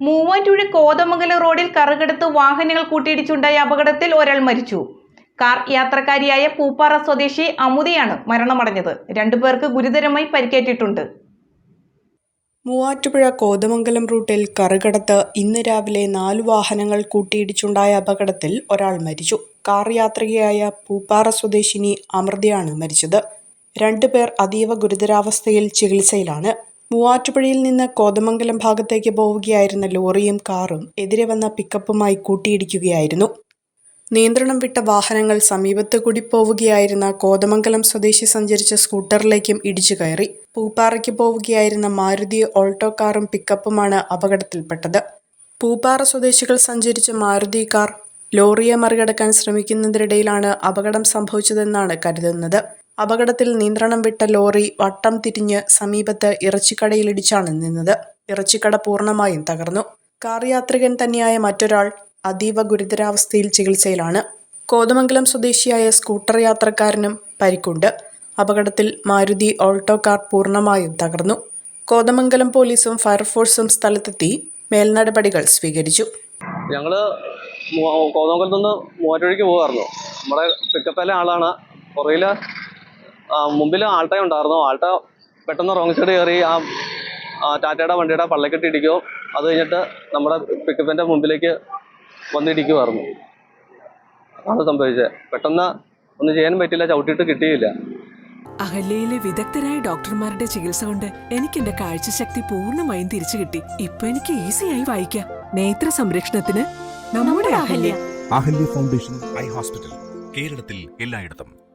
മൂവാറ്റുപുഴ കോതമംഗലം റോഡിൽ കറുകെടുത്ത് വാഹനങ്ങൾ കൂട്ടിയിടിച്ചുണ്ടായ അപകടത്തിൽ ഒരാൾ മരിച്ചു. കാർ യാത്രക്കാരിയായ പൂപ്പാറ സ്വദേശി അമുദിയാണ് മരണമടഞ്ഞത്. രണ്ടുപേർക്ക് ഗുരുതരമായി പരിക്കേറ്റിട്ടുണ്ട്. മൂവാറ്റുപുഴ കോതമംഗലം റൂട്ടിൽ കറുകടത്ത് ഇന്ന് രാവിലെ നാലു വാഹനങ്ങൾ കൂട്ടിയിടിച്ചുണ്ടായ അപകടത്തിൽ ഒരാൾ മരിച്ചു. കാർ യാത്രികയായ പൂപ്പാറ സ്വദേശിനി അമൃതയാണ് മരിച്ചത്. രണ്ടുപേർ അതീവ ഗുരുതരാവസ്ഥയിൽ ചികിത്സയിലാണ്. മൂവാറ്റുപുഴയിൽ നിന്ന് കോതമംഗലം ഭാഗത്തേക്ക് പോവുകയായിരുന്ന ലോറിയും കാറും എതിരെ വന്ന പിക്കപ്പുമായി കൂട്ടിയിടിക്കുകയായിരുന്നു. നിയന്ത്രണം വിട്ട വാഹനങ്ങൾ സമീപത്ത് കൂടി പോവുകയായിരുന്ന കോതമംഗലം സ്വദേശി സഞ്ചരിച്ച സ്കൂട്ടറിലേക്കും ഇടിച്ചു കയറി. പൂപ്പാറയ്ക്ക് പോവുകയായിരുന്ന മാരുതി ഓൾട്ടോ കാറും പിക്കപ്പുമാണ് അപകടത്തിൽപ്പെട്ടത്. പൂപ്പാറ സ്വദേശികൾ സഞ്ചരിച്ച മാരുതി കാർ ലോറിയെ മറികടക്കാൻ ശ്രമിക്കുന്നതിനിടയിലാണ് അപകടം സംഭവിച്ചതെന്നാണ് കരുതുന്നത്. അപകടത്തിൽ നിയന്ത്രണം വിട്ട ലോറി വട്ടം തിരിഞ്ഞ് സമീപത്ത് ഇറച്ചിക്കടയിലിടിച്ചാണ് നിന്നത്. ഇറച്ചിക്കട പൂർണമായും തകർന്നു. കാർ യാത്രികൻ തന്നെയായ മറ്റൊരാൾ അതീവ ഗുരുതരാവസ്ഥയിൽ ചികിത്സയിലാണ്. കോതമംഗലം സ്വദേശിയായ സ്കൂട്ടർ യാത്രക്കാരനും പരിക്കുണ്ട്. അപകടത്തിൽ മാരുതി ഓൾട്ടോ കാർ പൂർണമായും തകർന്നു. കോതമംഗലം പോലീസും ഫയർഫോഴ്സും സ്ഥലത്തെത്തി മേൽനടപടികൾ സ്വീകരിച്ചു. ഞങ്ങൾ കോതമംഗലത്ത് നിന്ന് മൂവാറ്റുപുഴയ്ക്ക് പോകുമായിരുന്നു നമ്മുടെ പിക്കപ്പിലെ ആളാണ്. പുറകിൽ മുമ്പിൽ ആൾട്ടോ ഉണ്ടായിരുന്നു. ആൾട്ടോ പെട്ടെന്ന് റോങ് സൈഡ് കയറി ആ ടാറ്റയുടെ വണ്ടിയുടെ പള്ളക്കെട്ട് ഇടിക്കും. അത് കഴിഞ്ഞിട്ട് നമ്മുടെ പിക്കപ്പിന്റെ മുമ്പിലേക്ക് വന്നിടിക്കുമായിരുന്നു അതാണ് സംഭവിച്ചത്. പെട്ടെന്ന് ഒന്നും ചെയ്യാൻ പറ്റില്ല ചവിട്ടിയിട്ട് കിട്ടിയില്ല. അഹല്യയിലെ വിദഗ്ധരായ ഡോക്ടർമാരുടെ ചികിത്സ കൊണ്ട് എനിക്ക് എന്റെ കാഴ്ചശക്തി പൂർണമായും തിരിച്ചു കിട്ടി. ഇപ്പൊ എനിക്ക് ഈസിയായി വായിക്കാം. നേത്ര സംരക്ഷണത്തിന് നമ്മുടെ Ahalya. Ahalya foundation eye hospital കേരളത്തിൽ എല്ലായിടത്തും.